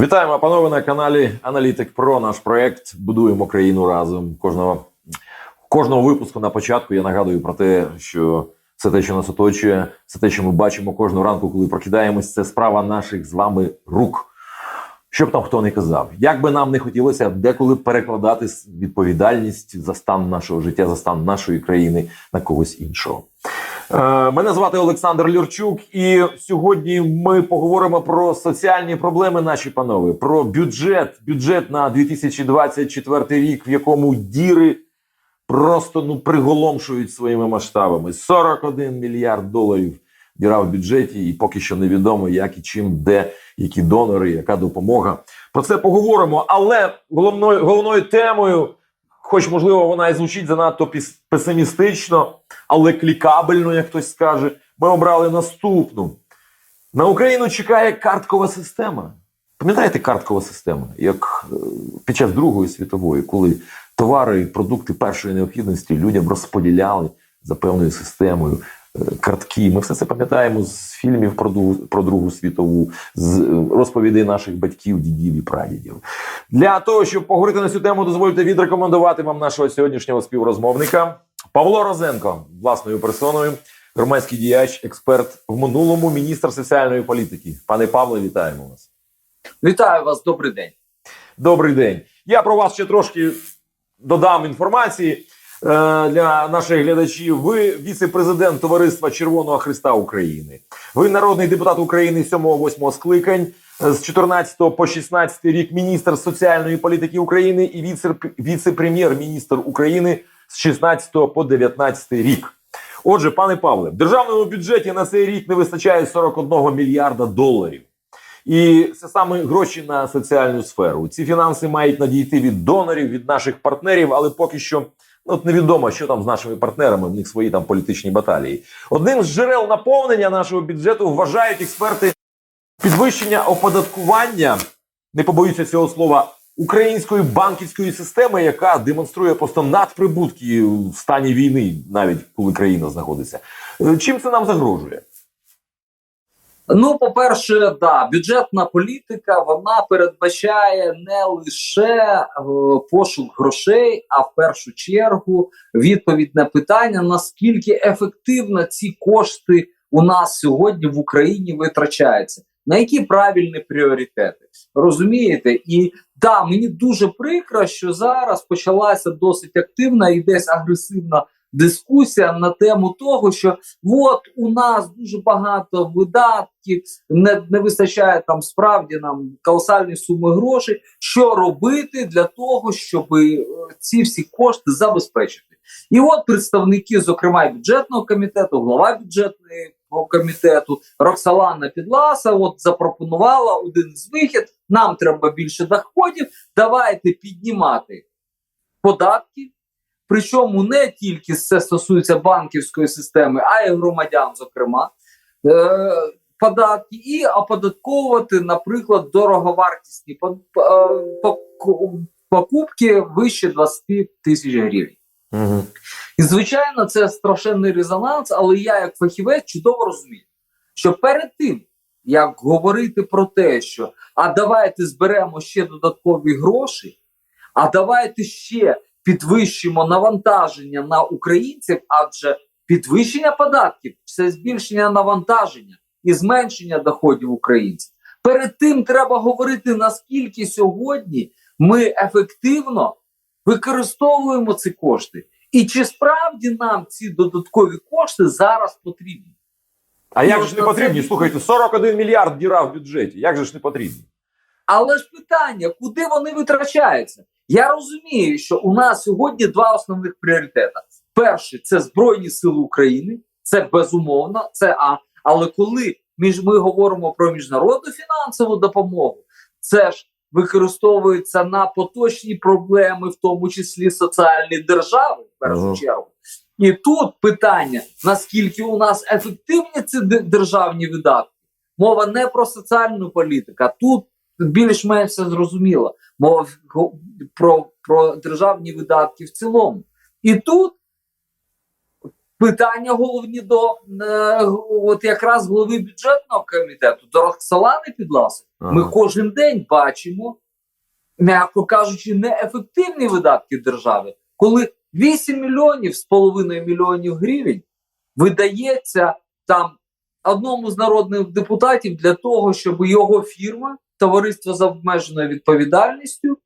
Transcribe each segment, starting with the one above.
Вітаємо, панове, на каналі Аналітик Про. Наш проект Будуємо країну разом. Кожного кожного випуску на початку я нагадую про те, що все те, що нас оточує, все те, що ми бачимо кожного ранку, коли прокидаємось, це справа наших з вами рук. Що б там хто не казав, як би нам не хотілося деколи перекладати відповідальність за стан нашого життя, за стан нашої країни на когось іншого. Е, Мене звати Олександр Люрчук, і сьогодні ми поговоримо про соціальні проблеми наші панове, про бюджет, бюджет на 2024 рік, в якому діри просто ну приголомшують своїми масштабами. 41 мільярд доларів діра в бюджеті, і поки що невідомо, як і чим, де, які донори, яка допомога. Про це поговоримо. Але головною головною темою, хоч можливо, вона і звучить занадто песимістично, але клікабельно, як хтось скаже, ми обрали наступну. На Україну чекає карткова система. Пам'ятаєте карткова система, як е, під час Другої світової, коли товари і продукти першої необхідності людям розподіляли за певною системою картки. Ми все це пам'ятаємо з фільмів про Другу, про Другу світову, з е, розповідей наших батьків, дідів і прадідів. Для того, щоб поговорити на цю тему, дозвольте відрекомендувати вам нашого сьогоднішнього співрозмовника Павло Розенко, власною персоною, громадський діяч, експерт в минулому, міністр соціальної політики. Пане Павле, вітаємо вас. Вітаю вас, добрий день. Добрий день. Я про вас ще трошки додам інформації для наших глядачів. Ви віце-президент Товариства Червоного Христа України. Ви народний депутат України 7-8 скликань. е, З 14 по 16 рік міністр соціальної політики України і віце- віце-прем'єр-міністр України з 16 по 19 рік. Отже, пане Павле, в державному бюджеті на цей рік не вистачає 41 мільярда доларів. І це саме гроші на соціальну сферу. Ці фінанси мають надійти від донорів, від наших партнерів, але поки що от невідомо, що там з нашими партнерами. В них свої там політичні баталії. Одним з джерел наповнення нашого бюджету вважають експерти підвищення оподаткування. Не побоюся цього слова. Української банківської системи, яка демонструє просто надприбутки в стані війни, навіть коли країна знаходиться. Е, Чим це нам загрожує? Ну, по-перше, да, бюджетна політика вона передбачає не лише е, пошук грошей, а в першу чергу відповідь на питання, наскільки ефективно ці кошти у нас сьогодні в Україні витрачаються, на які правильні пріоритети. Розумієте? І да, мені дуже прикро, що зараз почалася досить активна і десь агресивна дискусія на тему того, що от у нас дуже багато видатків, не, не вистачає там справді нам колосальні суми грошей. Що робити для того, щоб е, ці всі кошти забезпечити? І от представники, зокрема, бюджетного комітету, глава бюджетного комітету Роксалана Підласа, от запропонувала один з вихід: нам треба більше доходів. Давайте піднімати податки. Причому не тільки це стосується банківської системи, а й громадян, зокрема, е, податки, і оподатковувати, наприклад, дороговартісні е, поку- покупки вище 20 тисяч гривень. Угу. І звичайно, це страшенний резонанс, але я, як фахівець, чудово розумію, що перед тим, як говорити про те, що а давайте зберемо ще додаткові гроші, а давайте ще підвищимо навантаження на українців, адже підвищення податків це збільшення навантаження і зменшення доходів українців. Перед тим треба говорити, наскільки сьогодні ми ефективно використовуємо ці кошти, і чи справді нам ці додаткові кошти зараз потрібні. А як же ж не це- потрібні? Слухайте, 41 мільярд діра в бюджеті. Як же ж не потрібні? Але ж питання, куди вони витрачаються? Я розумію, що у нас сьогодні два основних пріоритети: перший це Збройні Сили України, це безумовно, це А. Але коли між ми говоримо про міжнародну фінансову допомогу, це ж використовується на поточні проблеми, в тому числі соціальні держави, в першу Ага. чергу. І тут питання: наскільки у нас ефективні ці державні видатки? Мова не про соціальну політику, а тут більш-менш все зрозуміло. Мова про, про державні видатки в цілому. І тут питання головні до е, от якраз голови бюджетного комітету до Роксолани Підласи. Ми кожен день бачимо, м'яко кажучи, неефективні видатки держави, коли 8 мільйонів з половиною мільйонів гривень видається там одному з народних депутатів для того, щоб його фірма, товариство з обмеженою відповідальністю,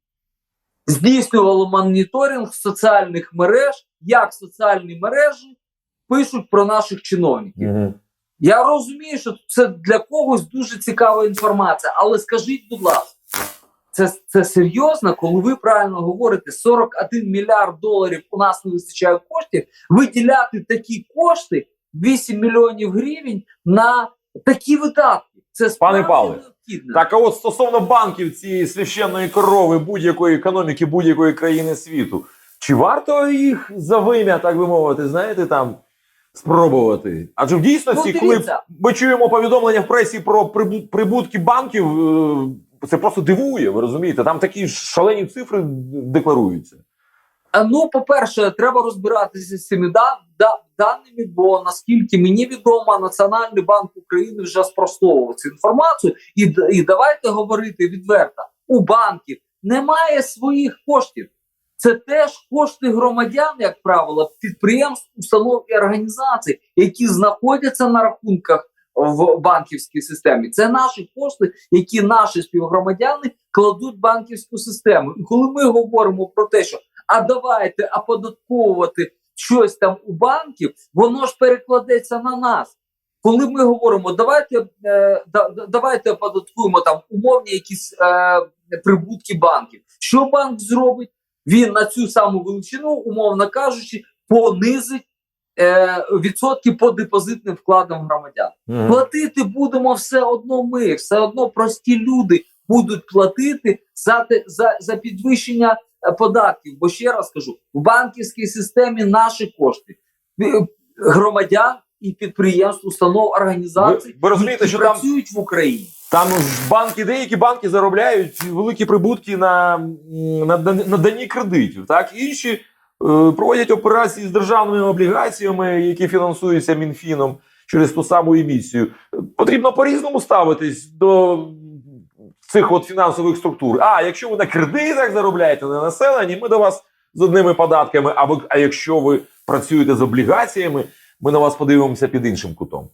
здійснювало моніторинг соціальних мереж, як соціальні мережі пишуть про наших чиновників. Мгм. Я розумію, що це для когось дуже цікава інформація, але скажіть, будь ласка, це, це серйозно, коли ви правильно говорите, 41 мільярд доларів у нас не вистачає коштів, виділяти такі кошти, 8 мільйонів гривень на такі видатки. Це Пане Павле. Так, а от стосовно банків цієї священної корови будь-якої економіки, будь-якої країни світу, чи варто їх за вим'я, так би мовити, знаєте, там спробувати? Адже в дійсності, Ну, коли ми чуємо повідомлення в пресі про прибутки банків, е, це просто дивує, ви розумієте? Там такі шалені цифри декларуються. А, Ну, по-перше, треба розбиратися з цими да, да, даними, бо наскільки мені відомо, Національний банк України вже спростовував цю інформацію. І, і давайте говорити відверто: у банків немає своїх коштів. Це теж кошти громадян, як правило, підприємств, установ і організацій, які знаходяться на рахунках в банківській системі. Це наші кошти, які наші співгромадяни кладуть в банківську систему. І коли ми говоримо про те, що а давайте оподатковувати щось там у банків, воно ж перекладеться на нас. Коли ми говоримо, давайте е, да, да- давайте оподаткуємо там умовні якісь е, прибутки банків. Що банк зробить? Він на цю саму величину, умовно кажучи, понизить е, відсотки по депозитним вкладам громадян. Платити будемо все одно ми, все одно прості люди будуть платити за, за, за підвищення податків. Бо ще раз кажу, в банківській системі наші кошти е, громадян і підприємств, установ, організацій, Ви- ви розумієте, які що там- в Україні. Там банки, деякі банки заробляють великі прибутки на на дан- наданні кредитів. Так інші е, проводять операції з державними облігаціями, які фінансуються мінфіном через ту саму емісію. Потрібно по-різному ставитись до цих от фінансових структур. А якщо ви на кредитах заробляєте на населенні, ми до вас з одними податками. А ви, а якщо ви працюєте з облігаціями, ми на вас подивимося під іншим кутом.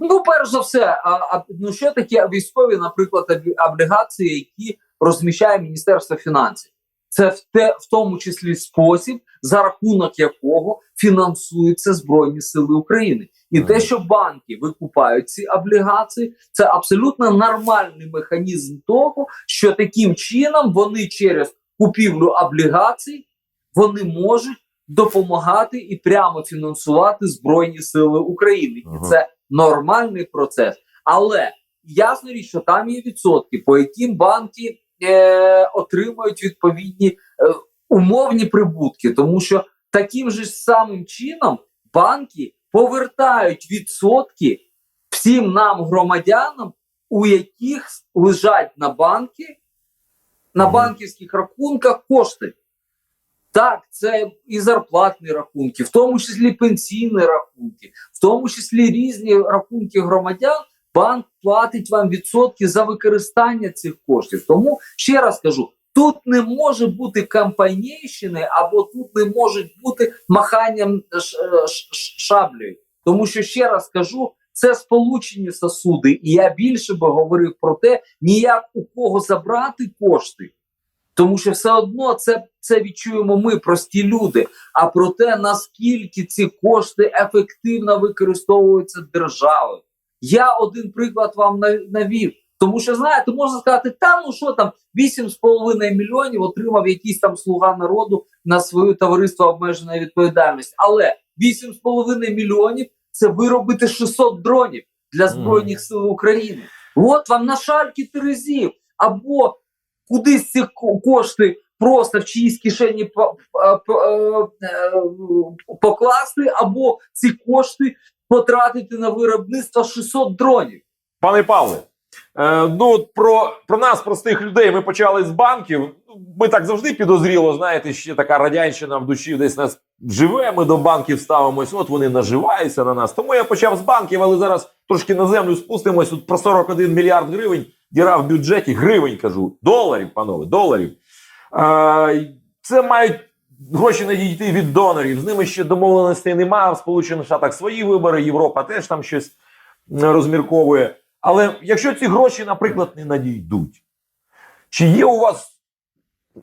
Ну, перш за все, а, а, ну що таке військові, наприклад, облі- облігації, які розміщає Міністерство фінансів? Це в те, в тому числі спосіб, за рахунок якого фінансуються Збройні Сили України. І те, що банки викупають ці облігації, це абсолютно нормальний механізм того, що таким чином вони через купівлю облігацій вони можуть допомагати і прямо фінансувати Збройні Сили України. І це нормальний процес. Але ясно річ, що там є відсотки, по яким банки е, отримують відповідні е, умовні прибутки, тому що таким же самим чином банки повертають відсотки всім нам, громадянам, у яких лежать на банки, на банківських рахунках кошти. Так, це і зарплатні рахунки, в тому числі пенсійні рахунки, в тому числі різні рахунки громадян. Банк платить вам відсотки за використання цих коштів. Тому ще раз кажу: тут не може бути кампанійщини, або тут не може бути маханням е, ш- шаблею. Тому що ще раз кажу, це сполучені сосуди, і я більше би говорив про те, ніяк у кого забрати кошти. Тому що все одно це, це відчуємо ми, прості люди. А про те, наскільки ці кошти ефективно використовуються державою. Я один приклад вам на- навів. Тому що, знаєте, можна сказати, та ну що там, 8,5 мільйонів отримав якийсь там слуга народу на своє товариство обмеженої відповідальності. Але 8,5 мільйонів це виробити 600 дронів для Збройних сил України. От вам на шальки терезів. Або кудись ці кошти просто в чиїсь кишені е, е, покласти, або ці кошти потратити на виробництво 600 дронів. Пане Павле, е, ну про, про нас, простих людей, ми почали з банків. Ми так завжди підозріло, знаєте, ще така радянщина в душі десь нас живе, ми до банків ставимось, от вони наживаються на нас. Тому я почав з банків, але зараз трошки на землю спустимось. Тут про 41 мільярд гривень. Діра в бюджеті, гривень кажу, доларів, панове, доларів. А, це мають гроші надійти від донорів. З ними ще домовленостей немає. В Сполучених Штатах свої вибори, Європа теж там щось розмірковує. Але якщо ці гроші, наприклад, не надійдуть, чи є у вас,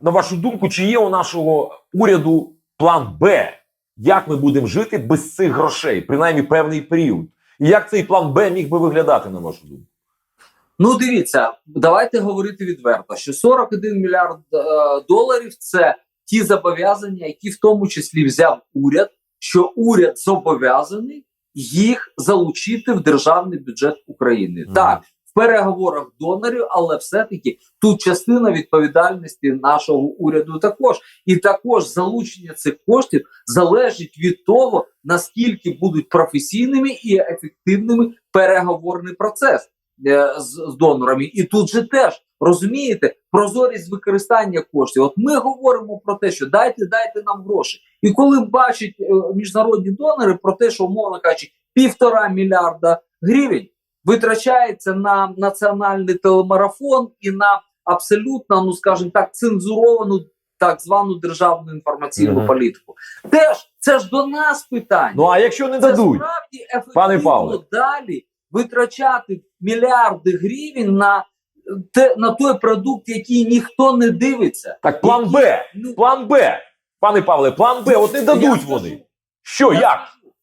на вашу думку, чи є у нашого уряду план Б? Як ми будемо жити без цих грошей, принаймні певний період? І як цей план Б міг би виглядати, на вашу думку? Ну, дивіться, давайте говорити відверто, що 41 мільярд е, доларів це ті зобов'язання, які в тому числі взяв уряд, що уряд зобов'язаний їх залучити в державний бюджет України. Мгм. Так, в переговорах донорів, але все-таки тут частина відповідальності нашого уряду також. І також залучення цих коштів залежить від того, наскільки будуть професійними і ефективними переговорний процес е, з, з донорами. І тут же теж розумієте прозорість використання коштів. От ми говоримо про те, що дайте, дайте нам гроші. І коли бачать е, міжнародні донори про те, що умовно кажучи, півтора мільярда гривень витрачається на національний телемарафон і на абсолютно, ну скажімо так, цензуровану так звану державну інформаційну Мгм. політику. Теж це ж до нас питання. Ну а якщо не Це дадуть? справді Пане Павле. далі витрачати мільярди гривень на те на той продукт, який ніхто не дивиться. Так план Б. Ну, План Б. Пане Павле, план Б. От не дадуть вони. Що, я як? скажу.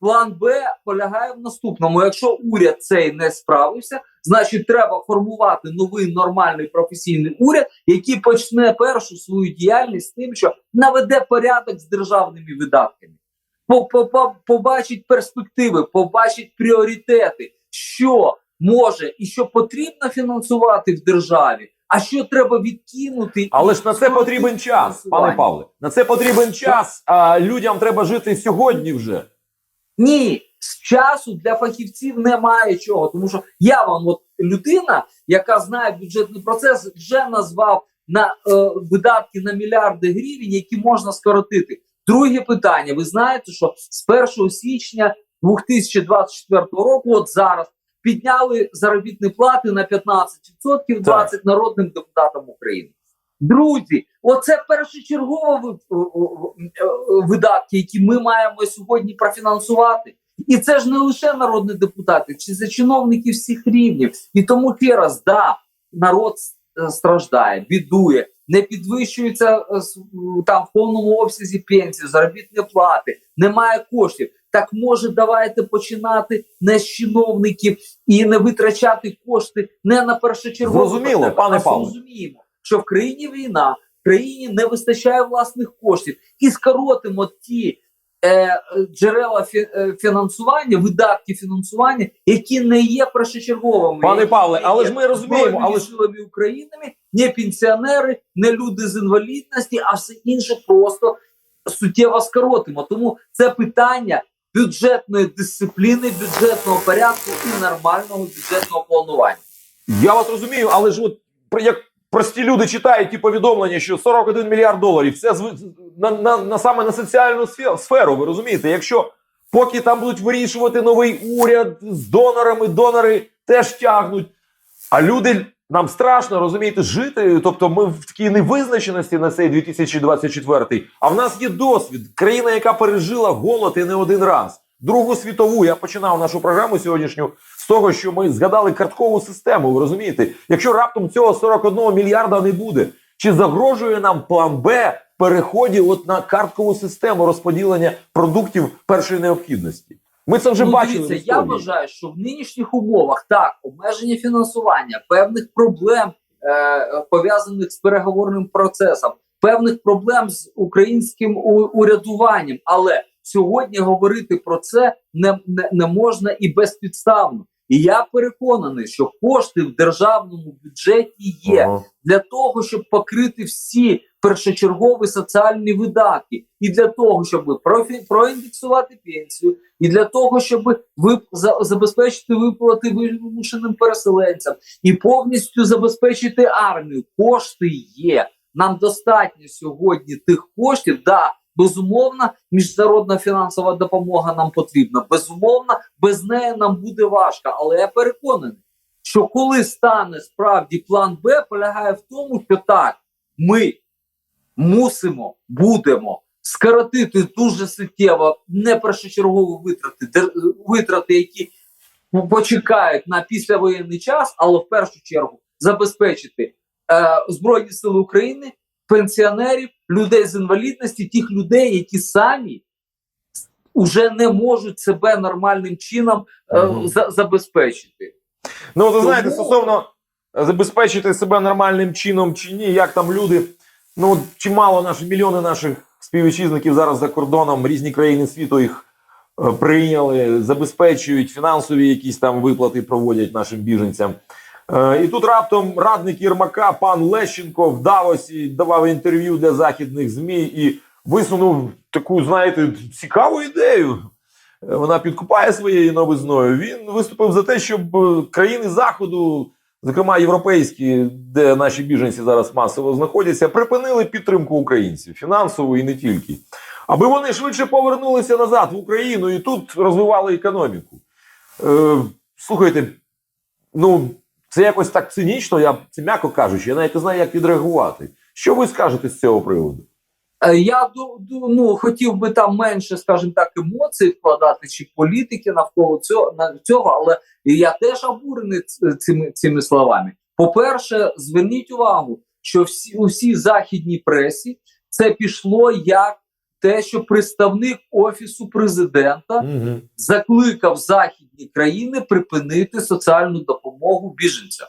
План Б полягає в наступному: якщо уряд цей не справився, значить треба формувати новий нормальний професійний уряд, який почне першу свою діяльність тим, що наведе порядок з державними видатками. По- по- по- Побачить перспективи, побачить пріоритети, що може і що потрібно фінансувати в державі, а що треба відкинути. Але ж на це потрібен час, пане Павле. На це потрібен час, а людям треба жити сьогодні вже. Ні, з часу для фахівців немає чого, тому що я вам, от людина, яка знає бюджетний процес, вже назвав на е, видатки на мільярди гривень, які можна скоротити. Друге питання: ви знаєте, що з 1 січня 2024 року, от зараз, підняли заробітні плати на 15%, 20% народним депутатам України. Друзі, оце першочергові о- видатки, які ми маємо сьогодні профінансувати. І це ж не лише народні депутати, чи це чиновники всіх рівнів. І тому ще раз, да, народ е, страждає, бідує, не підвищується е, там в повному обсязі пенсії, заробітні плати, немає коштів. Так може, давайте починати не з чиновників і не витрачати кошти не на першочергові Зрозуміло, потреби, пане а Павле. зрозуміємо, що в країні війна, в країні не вистачає власних коштів, і скоротимо ті е, джерела фі, е, фінансування, видатки фінансування, які не є першочерговими. Пане Павле, але ж ми розуміємо, але силами України, не пенсіонери, не люди з інвалідності, а все інше просто суттєво скоротимо. Тому це питання бюджетної дисципліни, бюджетного порядку і нормального бюджетного планування. я вас розумію, але ж от як прості люди читають ті повідомлення, що 41 мільярд доларів це на, на, на саме на соціальну сферу. Ви розумієте, якщо поки там будуть вирішувати новий уряд з донорами, донори теж тягнуть. А люди нам страшно розумієте жити. Тобто, ми в такій невизначеності на цей 2024. А в нас є досвід. Країна, яка пережила голод і не один раз. Другу світову я починав нашу програму сьогоднішню з того, що ми згадали карткову систему. Ви розумієте, якщо раптом цього 41 мільярда не буде, чи загрожує нам план Б переході от на карткову систему розподілення продуктів першої необхідності? Ми це вже Ну, бачили. дивіться, я вважаю, що в нинішніх умовах так обмеження фінансування, певних проблем е, пов'язаних з переговорним процесом, певних проблем з українським у- урядуванням, але сьогодні говорити про це не, не, не можна і безпідставно. І я переконаний, що кошти в державному бюджеті є Ага. для того, щоб покрити всі першочергові соціальні видатки, і для того, щоб проіндексувати пенсію, і для того, щоб ви за, забезпечити виплати вимушеним переселенцям, і повністю забезпечити армію. Кошти є. Нам достатньо сьогодні тих коштів. Да, Безумовно, міжнародна фінансова допомога нам потрібна. Безумовно, без неї нам буде важко. Але я переконаний, що коли стане справді план Б, полягає в тому, що так, ми мусимо, будемо скоротити дуже суттєво не першочергові витрати, витрати, які почекають на післявоєнний час, але в першу чергу забезпечити е, Збройні Сили України, пенсіонерів, людей з інвалідності, тих людей, які самі вже не можуть себе нормальним чином е, за- забезпечити. Ну, ви знаєте, стосовно забезпечити себе нормальним чином чи ні, як там люди. Ну, чимало наших мільйони наших співвітчизників зараз за кордоном, різні країни світу їх е, прийняли, забезпечують фінансові якісь там виплати, проводять нашим біженцям. Е, І тут раптом радник Єрмака, пан Лещенко, в Давосі давав інтерв'ю для західних ЗМІ і висунув таку, знаєте, цікаву ідею. Е, Вона підкупає своєю новизною. Він виступив за те, щоб країни Заходу, зокрема європейські, де наші біженці зараз масово знаходяться, припинили підтримку українців фінансову і не тільки. Аби вони швидше повернулися назад в Україну і тут розвивали економіку. Е, слухайте, ну це якось так цинічно, я це м'яко кажучи, я навіть не знаю, як відреагувати. Що ви скажете з цього приводу? Е, Я ну, хотів би там менше, скажімо так, емоцій вкладати чи політики навколо цього, цього, але я теж обурений цими, цими словами. По-перше, зверніть увагу, що всі у всій західній пресі це пішло як те, що представник офісу президента Угу. закликав західні країни припинити соціальну допомогу біженцям.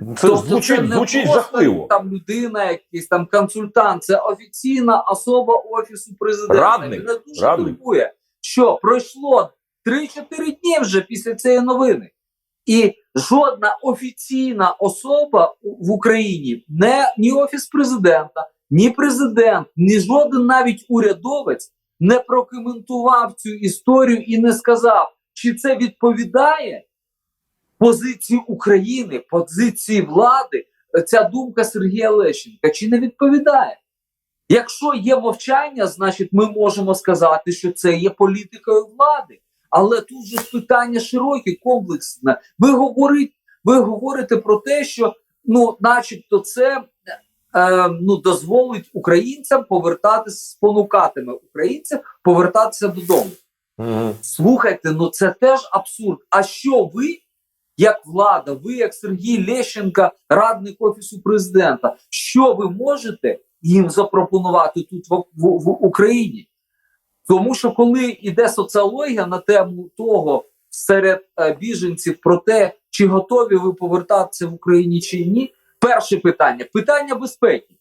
Це Тобто звучить, це не звучить просто жахливо. Там людина, якийсь там консультант, це офіційна особа офісу президента. Радник, Мене дуже радник. турбує, що пройшло 3-4 дні вже після цієї новини, і жодна офіційна особа в Україні, не ні офіс президента, ні президент, ні жоден навіть урядовець не прокоментував цю історію і не сказав, чи це відповідає позиції України, позиції влади, ця думка Сергія Лещенка, чи не відповідає? Якщо є мовчання, значить ми можемо сказати, що це є політикою влади. Але тут же питання широке, комплексне. Ви говорите, ви говорите про те, що ну, начебто, це е, ну, дозволить українцям повертатися, спонукатиме українців повертатися додому. Слухайте, ну це теж абсурд. А що ви, як влада, ви, як Сергій Лещенка, радник офісу президента, що ви можете їм запропонувати тут в, в, в Україні? Тому що коли йде соціологія на тему того серед е, біженців про те, чи готові ви повертатися в Україні чи ні, перше питання питання безпеки.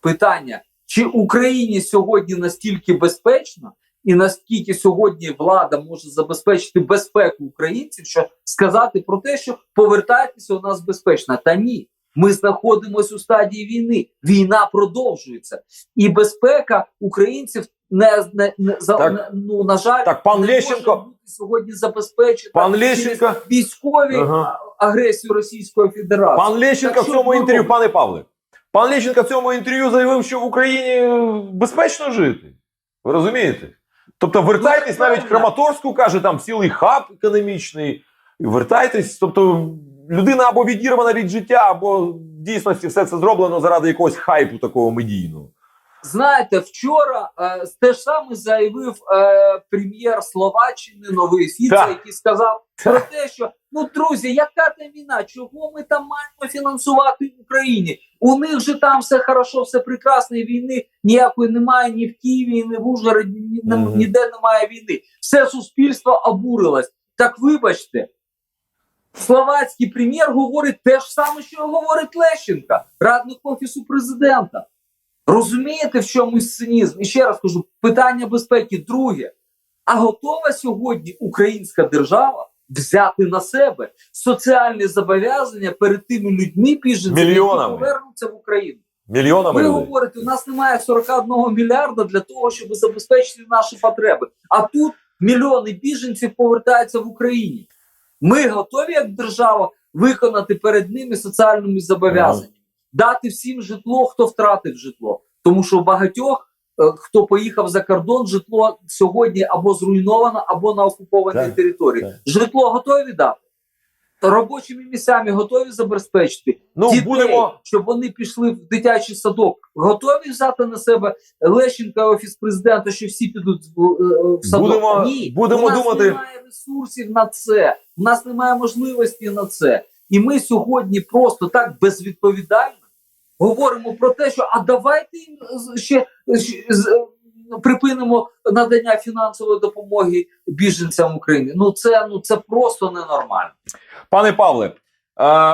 Питання, чи Україні сьогодні настільки безпечно, і наскільки сьогодні влада може забезпечити безпеку українців, що сказати про те, що повертайтеся у нас безпечно. Та ні, ми знаходимося у стадії війни. Війна продовжується, і безпека українців не, не, не за Так. не- ну на жаль, Так, пан не Лещенко, може бути сьогодні забезпечена пан Лещенко, військові Ага. агресію Російської Федерації. пан Лещенко Так в цьому інтерв'ю, пане Павле, пан Лещенко в цьому інтерв'ю заявив, що в Україні безпечно жити. Ви розумієте? Тобто, вертайтесь навіть в. Краматорську, каже, там цілий хаб економічний. Вертайтесь. Тобто, людина або відірвана від життя, або в дійсності все це зроблено заради якогось хайпу такого медійного. Знаєте, вчора е, те ж саме заявив е, прем'єр Словаччини Новий Фіце, який сказав про те, що ну друзі, яка там війна? Чого ми там маємо фінансувати в Україні? У них же там все хорошо, все прекрасно, і війни ніякої немає ні в Києві, ні в Ужгороді, ні, ні- ніде немає війни. Все суспільство обурилось. Так вибачте. Словацький прем'єр говорить те ж саме, що говорить Лещенка, радник офісу президента. Розумієте, в чому цинізм? І ще раз кажу: питання безпеки. Друге, а готова сьогодні українська держава взяти на себе соціальні зобов'язання перед тими людьми, біженцями, які повернуться в Україну? Мільйонами Ви людей. говорите, у нас немає 41 мільярда для того, щоб забезпечити наші потреби. А тут мільйони біженців повертаються в Україні. Ми готові як держава виконати перед ними соціальними зобов'язаннями, дати всім житло, хто втратив житло. Тому що багатьох хто поїхав за кордон, житло сьогодні або зруйновано, або на окупованій Так, території. так. Житло готові дати? Робочими місцями готові забезпечити Ну, дітей, будемо щоб вони пішли в дитячий садок. Готові взяти на себе Лещенка, офіс президента, що всі підуть в, е, в садок. Будемо- Ні, будемо у нас думати. немає ресурсів на це. У нас немає можливості на це. І ми сьогодні просто так безвідповідально говоримо про те, що а давайте їм ще, ще припинимо надання фінансової допомоги біженцям України. Ну це ну це просто ненормально. Пане Павле, е,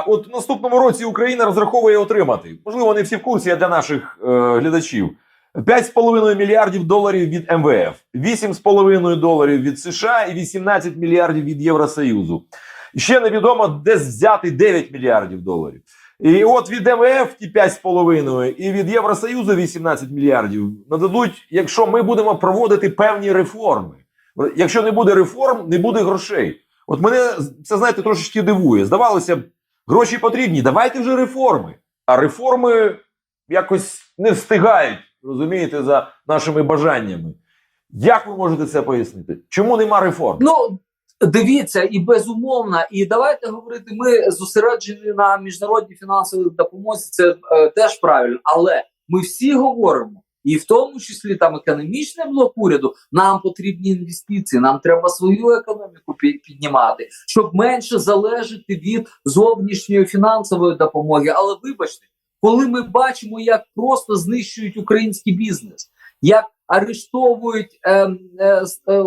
от в наступному році Україна розраховує отримати, можливо, не всі в курсі, а для наших е, глядачів. 5,5 мільярдів доларів від МВФ, 8,5 доларів від США і 18 мільярдів від Євросоюзу. Ще невідомо, де взяти 9 мільярдів доларів. І от від МВФ ті 5,5 і від Євросоюзу 18 мільярдів нададуть, якщо ми будемо проводити певні реформи. Якщо не буде реформ, не буде грошей. От мене це знаєте трошечки дивує. Здавалося б, гроші потрібні. Давайте вже реформи. А реформи якось не встигають, розумієте, за нашими бажаннями. Як ви можете це пояснити? Чому нема реформ? Ну дивіться, і безумовно, і давайте говорити. Ми зосереджені на міжнародній фінансовій допомозі. Це е, теж правильно, але ми всі говоримо. І в тому числі там економічний блок уряду, нам потрібні інвестиції, нам треба свою економіку піднімати, щоб менше залежати від зовнішньої фінансової допомоги. Але вибачте, коли ми бачимо, як просто знищують український бізнес, як арештовують е, е, е,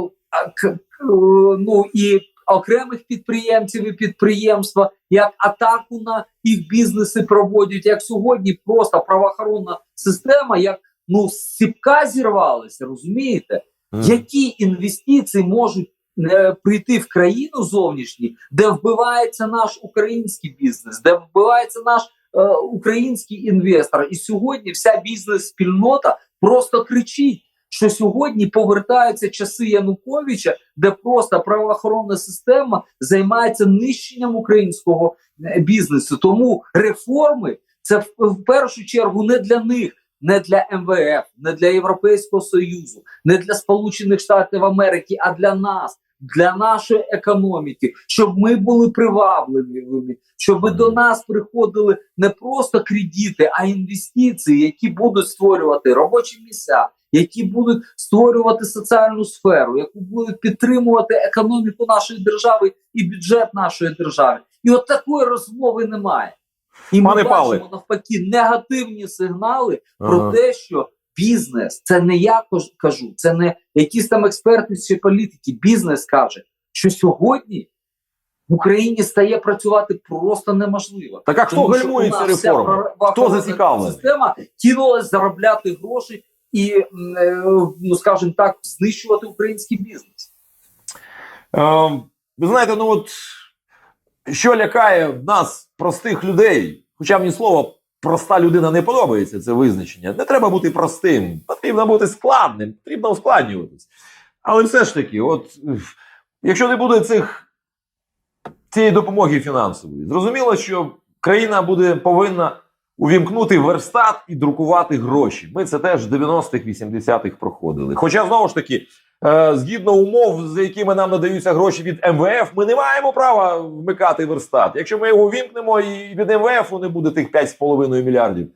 ну і окремих підприємців і підприємства, як атаку на їх бізнеси проводять, як сьогодні просто правоохоронна система, як ну сіпка зірвалися, розумієте? Мгм. Які інвестиції можуть е, прийти в країну зовнішні, де вбивається наш український бізнес, де вбивається наш е, український інвестор, і сьогодні вся бізнес-спільнота просто кричить. Що сьогодні повертаються часи Януковича, де просто правоохоронна система займається нищенням українського е, бізнесу. Тому реформи це в, в першу чергу не для них, не для МВФ, не для Європейського Союзу, не для Сполучених Штатів Америки, а для нас, для нашої економіки, щоб ми були привабливими, щоб до нас приходили не просто кредити, а інвестиції, які будуть створювати робочі місця, які будуть створювати соціальну сферу, які будуть підтримувати економіку нашої держави і бюджет нашої держави. І от такої розмови немає. І ми Пане бачимо Павле. навпаки негативні сигнали про те, що бізнес це не я кажу, це не якісь там експерти чи політики. Бізнес каже, що сьогодні в Україні стає працювати просто неможливо. Так а хто гальмує у ці нас вся реформи? правоохоронна Хто зацікавлений? Система кинулась заробляти гроші і, е, ну скажімо так, знищувати український бізнес. Е, ви знаєте, ну от що лякає нас, простих людей, хоча мені слово проста людина не подобається, це визначення. Не треба бути простим, потрібно бути складним, потрібно ускладнюватись. Але все ж таки, от якщо не буде цих цієї допомоги фінансової, зрозуміло, що країна буде повинна увімкнути верстат і друкувати гроші. Ми це теж в 90-х, 80-х проходили. Хоча знову ж таки, Е, згідно умов, за якими нам надаються гроші від МВФ, ми не маємо права вмикати верстат. Якщо ми його вімкнемо, і від МВФ не буде тих 5,5 мільярдів.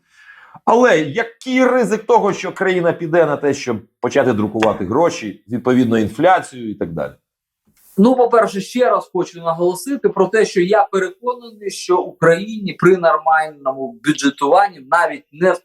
Але який ризик того, що країна піде на те, щоб почати друкувати гроші, відповідно інфляцію і так далі? Ну, по-перше, ще раз хочу наголосити про те, що я переконаний, що Україні при нормальному бюджетуванні, навіть не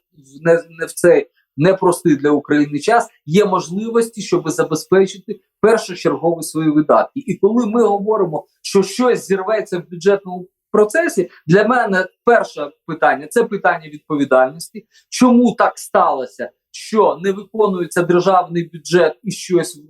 не, не в цей непростий для України час, є можливості, щоб забезпечити першочергові свої видатки. І коли ми говоримо, що щось зірветься в бюджетному процесі, для мене перше питання це питання відповідальності. Чому так сталося? Що не виконується державний бюджет і щось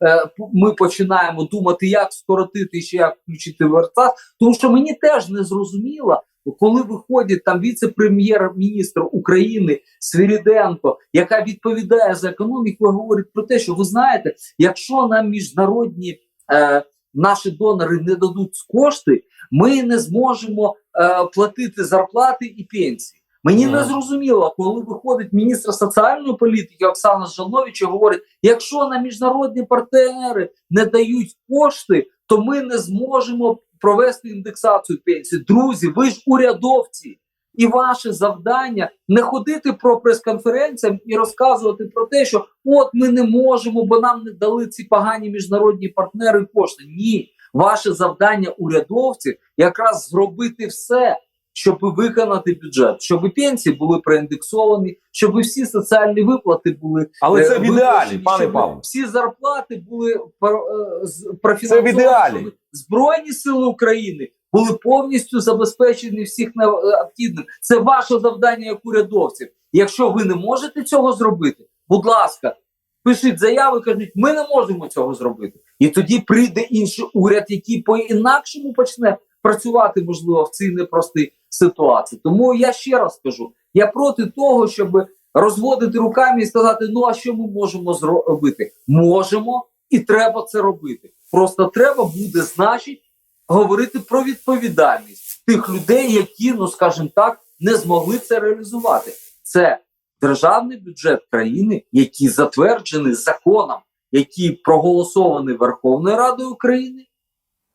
е, е, ми починаємо думати, як скоротити і ще як включити верстат. Тому що мені теж не зрозуміло, коли виходить там віце-прем'єр-міністр України Свиріденко, яка відповідає за економіку, говорить про те, що ви знаєте, якщо нам міжнародні е, наші донори не дадуть кошти, ми не зможемо е, платити зарплати і пенсії. Мені не зрозуміло, коли виходить міністр соціальної політики Оксана Жанович і говорить: якщо на міжнародні партнери не дають кошти, то ми не зможемо провести індексацію пенсій. Друзі, ви ж урядовці. І ваше завдання не ходити про прес-конференціям і розказувати про те, що от ми не можемо, бо нам не дали ці погані міжнародні партнери кошти. Ні, ваше завдання урядовців якраз зробити все, щоб виконати бюджет, щоб пенсії були проіндексовані, щоб всі соціальні виплати були Але е, це в ідеалі, пане Павло. Всі зарплати були про- е, з- профінансовані. ідеалі. Збройні сили України були повністю забезпечені всіх необхідним. Це ваше завдання як урядовців. Якщо ви не можете цього зробити, будь ласка, пишіть заяви, кажіть, ми не можемо цього зробити. І тоді прийде інший уряд, який по-інакшому почне працювати, можливо, в цій непростій ситуації. Тому я ще раз кажу: я проти того, щоб розводити руками і сказати: ну а що ми можемо зробити? Можемо і треба це робити. Просто треба буде, значить, говорити про відповідальність тих людей, які, ну скажімо так, не змогли це реалізувати. Це державний бюджет країни, який затверджений законом, який проголосований Верховною Радою України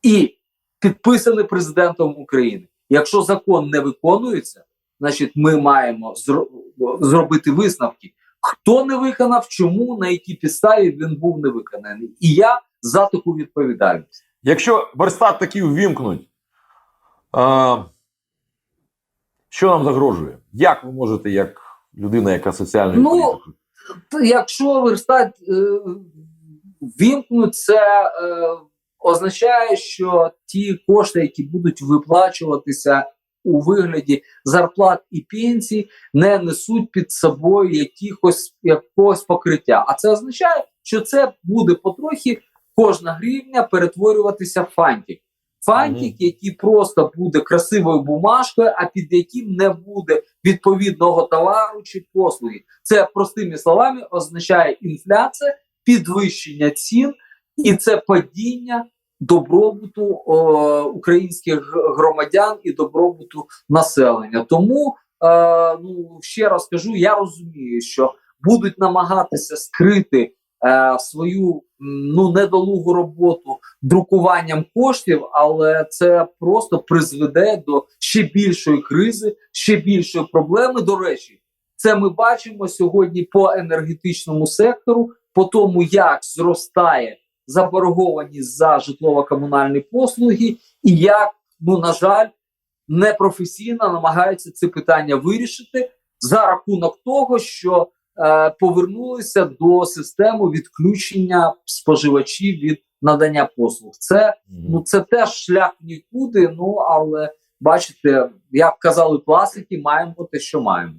і підписаний президентом України. Якщо закон не виконується, значить ми маємо зро- зробити висновки, хто не виконав, чому, на якій підставі він був не виконаний. І я за таку відповідальність. Якщо верстат такий ввімкнуть, а, що нам загрожує? Як ви можете, як людина, яка соціальною Ну, Якщо верстат е, вімкнуть, це е, означає, що ті кошти, які будуть виплачуватися у вигляді зарплат і пенсій, не несуть під собою якихось якогось покриття. А це означає, що це буде потрохи кожна гривня перетворюватися в фантик. Фантик, Мгм. який просто буде красивою бумажкою, а під яким не буде відповідного товару чи послуги. Це простими словами означає інфляція, підвищення цін і це падіння добробуту о, українських громадян і добробуту населення. Тому е, ну ще раз кажу, я розумію, що будуть намагатися скрити е, свою ну недолугу роботу друкуванням коштів, але це просто призведе до ще більшої кризи, ще більшої проблеми. До речі, це ми бачимо сьогодні по енергетичному сектору, по тому, як зростає заборгованість за житлово-комунальні послуги, і як, ну на жаль, непрофесійно намагаються це питання вирішити за рахунок того, що е, повернулися до системи відключення споживачів від надання послуг. Це ну це теж шлях нікуди. Ну але бачите, як казали класики, маємо те, що маємо.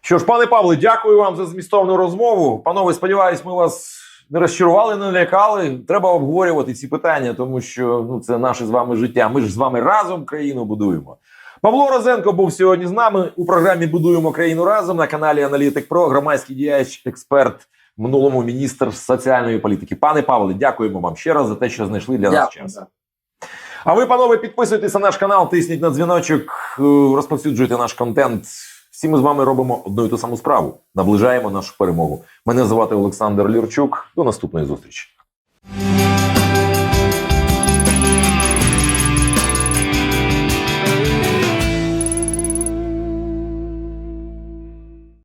Що ж, пане Павле, дякую вам за змістовну розмову. Панове, сподіваюсь, ми вас не розчарували, не налякали. Треба обговорювати ці питання, тому що ну це наше з вами життя. Ми ж з вами разом країну будуємо. Павло Розенко був сьогодні з нами у програмі Будуємо країну разом на каналі Аналітик Про, громадський діяч, експерт, минулому міністр соціальної політики. Пане Павле, дякуємо вам ще раз за те, що знайшли для нас Дякую. час. А ви, панове, підписуйтесь на наш канал, тисніть на дзвіночок, е, розповсюджуйте наш контент. Всі ми з вами робимо одну і ту саму справу. Наближаємо нашу перемогу. Мене звати Олександр Лірчук. До наступної зустрічі.